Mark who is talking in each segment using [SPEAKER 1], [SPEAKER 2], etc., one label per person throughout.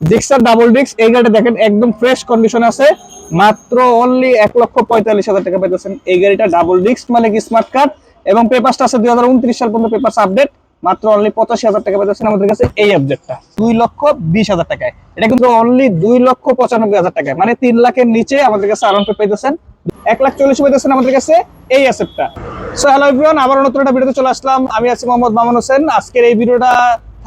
[SPEAKER 1] Gixxer double ডিক্স এই গাড়িটা দেখেন, একদম ফ্রেশ কন্ডিশন আছে। মাত্র অনলি এক লক্ষ পঁয়তাল্লিশ হাজার টাকা পাইতেছেন। এই গাড়িটা ডাবল ডিক্স মানে কি স্মার্ট কার্ড এবং পেপারসটা আছে দুই হাজার উনত্রিশ সাল পর্যন্ত পেপারস আপডেট মাত্র অনলি পঁচাশি হাজার টাকা পাইতেছেন আমাদের কাছে এই অবজেক্টটা দুই লক্ষ বিশ হাজার টাকায়। এটা কিন্তু অনলি দুই লক্ষ পঁচানব্বই হাজার টাকায়। মানে তিন লাখের নিচে আমাদের কাছে আরাম পাইতেছেন। এক লাখ চল্লিশ পাইতেছেন আমাদের কাছে এই অ্যাসেটটা সো হ্যালো এভরিওয়ান আবার নতুন একটা ভিডিওতে চলে আসলাম। আমি আছি মোহাম্মদ মামুন হোসেন। আজকের এই ভিডিওটা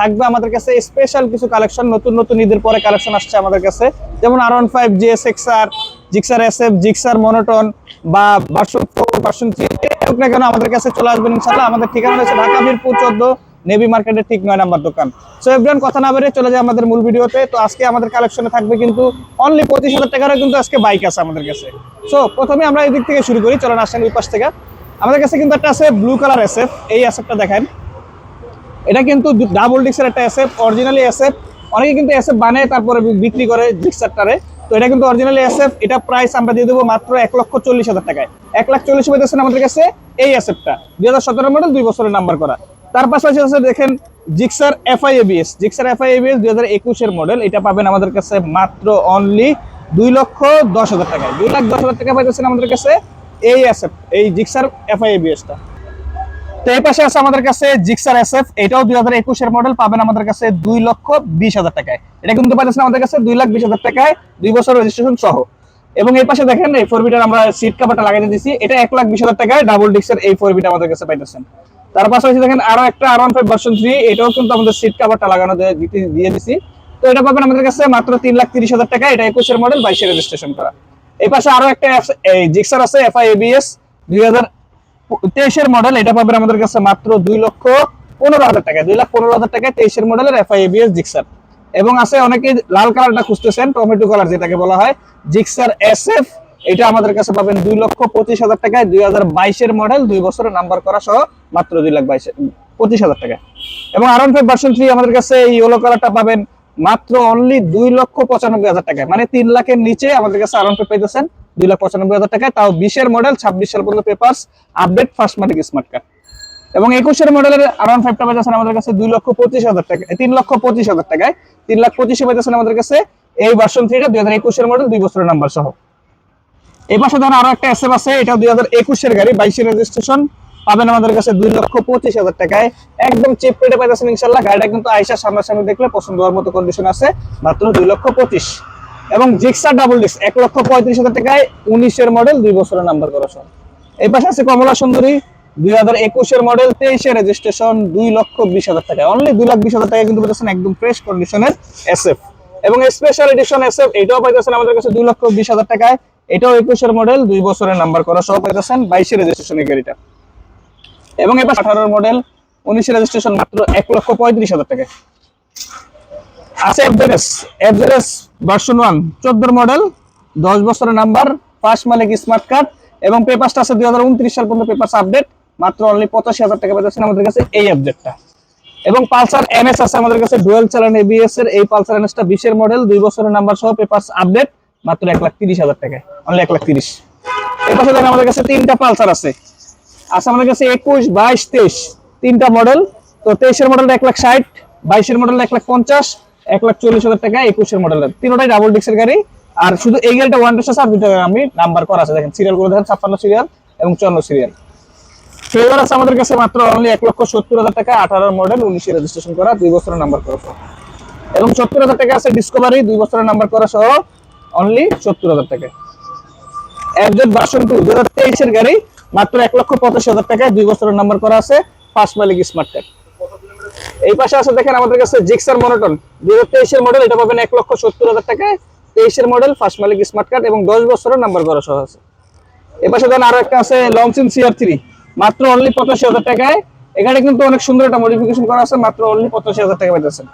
[SPEAKER 1] থাকবে আমাদের কাছে স্পেশাল কিছু কালেকশন নতুন নতুন ঈদের পরে কালেকশন আসছে আমাদের কাছে। যেমন R one five GS XR Gixxer S F Gixxer monotone বা ভার্সন ফোর ভার্সন থ্রি হোক না কেন আমাদের কাছে চলে আসবেন ইনশাল্লাহ আমাদের ঠিকানা হচ্ছে ঢাকা, মিরপুর চোদ্দ নেভি মার্কেটের ঠিক নয় নাম্বার দোকান। সো এভরিওয়ান কথা না বেরিয়ে চলে যায় আমাদের মূল ভিডিওতে। তো আজকে আমাদের কালেকশনে থাকবে কিন্তু অনলি পঁচিশ হাজার টাকারও কিন্তু আজকে বাইক আছে আমাদের কাছে। সো প্রথমে আমরা এই দিক থেকে শুরু করি। চলেন আসেন ওই পাশ থেকে। আমাদের কাছে কিন্তু একটা আছে ব্লু কালার এসএফ এই এসএফটা দেখেন। এটা কিন্তু ডাবল ডিক্সের একটা এসএফ অরিজিনালি এসএফ অনেকে কিন্তু এসএফ বানায়, তারপরে বিক্রি করে ডিক্সারটারে তো এটা কিন্তু অরিজিনালি এসএফ এটা প্রাইস আমরা দিয়ে দেবো মাত্র এক লক্ষ চল্লিশ হাজার টাকায়। এক লাখ চল্লিশ পেতেছেন আমাদের কাছে এই এসএফটা দুই হাজার সতেরো মডেল দুই বছরের নাম্বার করা। তার পাশাপাশি আছে, দেখেন Gixxer FI ABS Gixxer FI ABS দুই হাজার একুশের মডেল এটা পাবেন আমাদের কাছে মাত্র অনলি দুই লক্ষ দশ হাজার টাকায়। দুই লাখ দশ হাজার টাকা পাইতেছেন আমাদের কাছে এই এসএফ এই জিক্সার এফআই এবিএসটা তো এই পাশে আছে আমাদের কাছে জিক্সার এসএফ এটাও দুই হাজার একুশের মডেল পাবেন আমাদের কাছে দুই লক্ষ বিশ হাজার টাকায়। এটা কিন্তু পাচ্ছেন আমাদের কাছে দুই লাখ বিশ হাজার টাকায়, দুই বছর রেজিস্ট্রেশন সহ। এবং এই পাশে দেখেন, এই ফোর বিটার আমরা সিট কাভারটা লাগাই দিয়েছি এটা এক লাখ বিশ হাজার টাকায় ডাবল ডিক্সের এই ফোর বিটা আমাদের কাছে পাইতেছেন। তার পাশাপাশি দেখেন আরও একটা R one five version three এটাও কিন্তু আমাদের সিট কাভারটা লাগানো দিয়ে- দিছি। তো এটা পাবেন আমাদের কাছে মাত্র তিন লাখ তিরিশ হাজার টাকা এটা একুশের মডেল বাইশে রেজিস্ট্রেশন করা। এই পাশে আরও একটা জিক্সার আছে এফআই এবিএস দুই হাজার তেইশের মডেল এটা পাবেন আমাদের কাছে মাত্র দুই লক্ষ পনেরো হাজার টাকা দুই লাখ পনেরো হাজার টাকা তেইশের মডেলের এফআই এবিএস জিক্সার এবং আছে অনেকে লাল কালারটা খুঁজতেছেন, টমেটো কালার যেটাকে বলা হয় জিক্সার এস এফ এটা আমাদের কাছে পাবেন দুই লক্ষ পঁচিশ হাজার টাকায়, দুই হাজার বাইশের মডেল দুই বছরের নাম্বার করা সহ মাত্র দুই লাখ বাইশ, পঁচিশ হাজার টাকা এবং আর ফাইভ ভার্সন থ্রি আমাদের কাছে ইয়েলো কালারটা পাবেন মাত্র অনলি দুই লক্ষ পঁচানব্বই হাজার টাকায়। মানে তিন লাখের নিচে আমাদের কাছে আর ফাইভ পাইতেছেন দুই লাখ পঁচানব্বই হাজার টাকায়। তাও বিশের মডেল ছাব্বিশ সাল পর্যন্ত পেপার্স আপডেট ফার্স্ট মার্টিক স্মার্ট কার্ড এবং একুশের মডেলের আর ওয়ান ফাইভটা পাইতেছেন আমাদের কাছে দুই লক্ষ পঁচিশ হাজার টাকা তিন লক্ষ পঁচিশ হাজার টাকায়। তিন লাখ পঁচিশে পাইতেছেন আমাদের কাছে এই ভার্সন থ্রিটা দুই হাজার একুশের মডেল দুই বছরের নাম্বার সহ। এই পাশে ধরেন আরও একটা এসএফ আছে এটা দুই হাজার একুশের গাড়ি, বাইশের রেজিস্ট্রেশন পাবেন আমাদের কাছে দুই লক্ষ পঁচিশ হাজার টাকায়। একদম চেপ রেটে পাইতেছেন ইনশাল্লাহ গাড়িটা কিন্তু আইসা সামনাসামনি দেখলে পছন্দ হওয়ার মতো কন্ডিশন আছে। মাত্র দুই লক্ষ পঁচিশ। এবং জিক্সার ডাবল ডিস্ক এক লক্ষ পঁয়ত্রিশ হাজার টাকায় উনিশের মডেল দুই বছরের নাম্বার করা সহ এই পাশে আছে কমলা সুন্দরী, দুই হাজার একুশের মডেল তেইশের রেজিস্ট্রেশন দুই লক্ষ বিশ হাজার টাকা অনলি দুই লাখ বিশ হাজার টাকা কিন্তু পেতেছেন একদম ফ্রেশ কন্ডিশনের এসএফ এবং স্পেশাল এডিশন এসএফ এটাও পাইতেছেন আমাদের কাছে দুই লক্ষ বিশ হাজার টাকায়। এটাও একুশের মডেল দুই বছরের নাম্বার করা সহ পাইতেছেন বাইশের রেজিস্ট্রেশনের গাড়িটা। এবং এবার আঠারোর মডেল উনিশের রেজিস্ট্রেশন মাত্র এক লক্ষ পঁয়ত্রিশ হাজার টাকা। আছে ভার্সন ওয়ান চোদ্দোর মডেল দশ বছরের নাম্বার ফার্স্ট মালিক স্মার্ট কার্ড এবং আছে দুই হাজার উনত্রিশ সাল পর্যন্ত পেপারস আপডেট মাত্র অনলি পঁচাশি হাজার টাকা আমাদের কাছে এই আপডেটটা এবং পালসার এনএস আছে আমাদের কাছে ডুয়েল চালান এবিএস এর, এই পালসার এনএসটা বিশের মডেল দুই বছরের নাম্বার সহ পেপারস আপডেট মাত্র এক লাখ তিরিশ হাজার টাকায় অনলি এক লাখ তিরিশ। এর পাশে আমাদের কাছে তিনটা পালসার আছে। আছে আমাদের কাছে একুশ, বাইশ, তেইশ, তিনটা মডেল তো তেইশের মডেলটা এক লাখ ষাট, বাইশের মডেল এক লাখ পঞ্চাশ, এক লাখ চল্লিশ হাজার টাকা একুশের মডেলের তিনটাই ডাবল ডিক্সের গাড়ি। আর শুধু এই গাড়িটা ওয়ান আছে, আর দুটো আমি নাম্বার করা আছে। দেখেন সিরিয়াল করে দেখেন, ছাপ্পান্ন সিরিয়াল এবং চুয়ান্ন সিরিয়াল ফেভার আছে আমাদের কাছে মাত্র অনলি এক লক্ষ সত্তর হাজার টাকা আঠারো মডেল উনিশে রেজিস্ট্রেশন করা, দুই বছরের নাম্বার করা এবং সত্তর হাজার টাকা আছে ডিসকভারি দুই বছরের নাম্বার করা সহ অনলি সত্তর হাজার টাকা। ভার্সন টু দু হাজার তেইশের গাড়ি মাত্র এক লক্ষ পঁচাশি হাজার টাকায় দুই বছরের নাম্বার করা আছে ফার্স্ট মালিক স্মার্ট কার্ড এই পাশে আছে দেখেন আমাদের কাছে জিক্সার মনোটন দুই হাজার তেইশের মডেল এটা পাবেন এক লক্ষ সত্তর হাজার টাকায়। তেইশের মডেল ফার্স্ট মালিক স্মার্ট কার্ড এবং দশ বছরের নাম্বার করা সহ আছে। এ পাশে দেখেন আরও একটা আছে লংসিন সিআর থ্রি মাত্র অনলি পঁচাশি হাজার টাকায়। এখানে কিন্তু অনেক সুন্দর একটা মডিফিকেশন করা আছে, মাত্র অনলি পঁচাশি হাজার টাকা পেতেছেন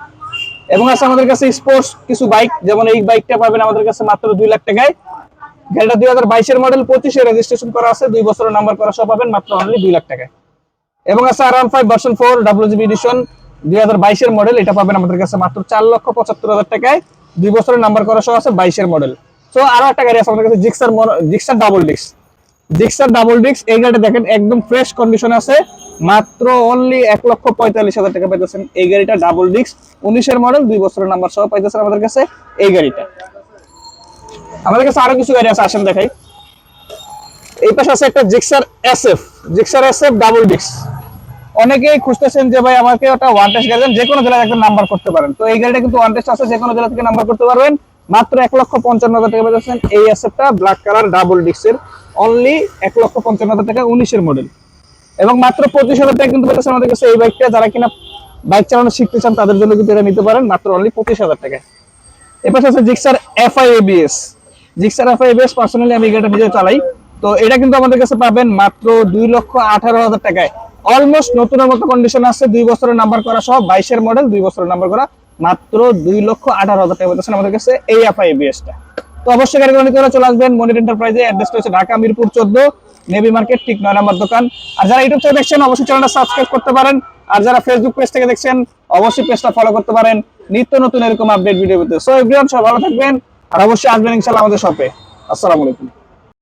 [SPEAKER 1] এবং আছে আমাদের কাছে স্পোর্টস কিছু বাইক যেমন এই বাইকটা পাবেন আমাদের কাছে মাত্র দুই লাখ টাকায়। গাড়িটা দুই হাজার বাইশের মডেল পঁচিশে রেজিস্ট্রেশন করা আছে, দুই বছরের নাম্বার করা সব পাবেন, মাত্র অনলি দুই লাখ টাকায়। এবং আছে R one five version four WGB edition দুই হাজার বাইশের মডেল এটা পাবেন আমাদের কাছে মাত্র চার লক্ষ পঁচাত্তর হাজার টাকায়। দুই বছরের নাম্বার করা সহ আছে বাইশের মডেল তো আরও একটা গাড়ি আছে আমাদের কাছে Gixxer Gixxer double disc Gixxer double disc এই গাড়িটা দেখেন, একদম ফ্রেশ কন্ডিশন আছে, মাত্র অনলি এক লক্ষ পঁয়তাল্লিশ হাজার টাকা পাইতেছেন। এই গাড়িটা ডাবল ডিস্ক উনিশের মডেল দুই বছরের নাম্বার সহ পাইতেছেন আমাদের কাছে, এই গাড়িটা। আমাদের কাছে আরও কিছু গাড়ি আছে, আসেন দেখাই। এই পাশে আছে একটা Gixxer SF Gixxer SF double ডিক্স অনেকেই খুঁজতেছেন যে ভাই আমাকে ওটা ওয়ান টেস্ট গাড়ি যে কোনো জেলায় একটা নাম্বার করতে পারেন। তো এই গাড়িটা কিন্তু ওয়ান টেস্ট আছে, যে কোনো জেলা থেকে নাম্বার করতে পারবেন। মাত্র এক লক্ষ পঞ্চান্ন হাজার টাকা পেয়েছেন এই এসএফটা ব্ল্যাক কালার ডাবল ডিস্কের অনলি এক লক্ষ পঞ্চান্ন হাজার টাকা, উনিশের মডেল এবং মাত্র পঁচিশ হাজার টাকা কিন্তু পেয়েছেন আমাদের কাছে এই বাইকটা যারা কিনা বাইক চালানো শিখতে চান, তাদের জন্য কিন্তু এটা নিতে পারেন। মাত্র অনলি পঁচিশ হাজার টাকা এবার আছে Gixxer FI ABS Gixxer FI ABS personally আমি নিজে চালাই। তো এটা কিন্তু আমাদের কাছে পাবেন মাত্র দুই লক্ষ আঠারো হাজার টাকায়। অলমোস্ট নতুনের মতো কন্ডিশন আছে, দুই বছরের নাম্বার করা সহ, বাইশের মডেল দুই বছরের নাম্বার করা, মাত্র দুই লক্ষ আঠারো হাজার টাকা আমাদের কাছে এই এফআই তো অবশ্যই নিতে চলে আসবেন এন্টারপ্রাইজে অ্যাড্রেসটা হচ্ছে ঢাকা মিরপুর চোদ্দ নেভি মার্কেট ঠিক নয় নম্বর দোকান। আর যারা ইউটিউব থেকে দেখছেন, অবশ্যই চ্যানেলটা সাবস্ক্রাইব করতে পারেন। আর যারা ফেসবুক পেজ থেকে দেখছেন, অবশ্যই পেজটা ফলো করতে পারেন। নিত্য নতুন এরকম আপডেট ভিডিও পেতে। সো এভরিওয়ান সব ভালো থাকবেন। আর অবশ্যই আসবেন ইনশাল্লাহ আমাদের শপে আসসালামু আলাইকুম।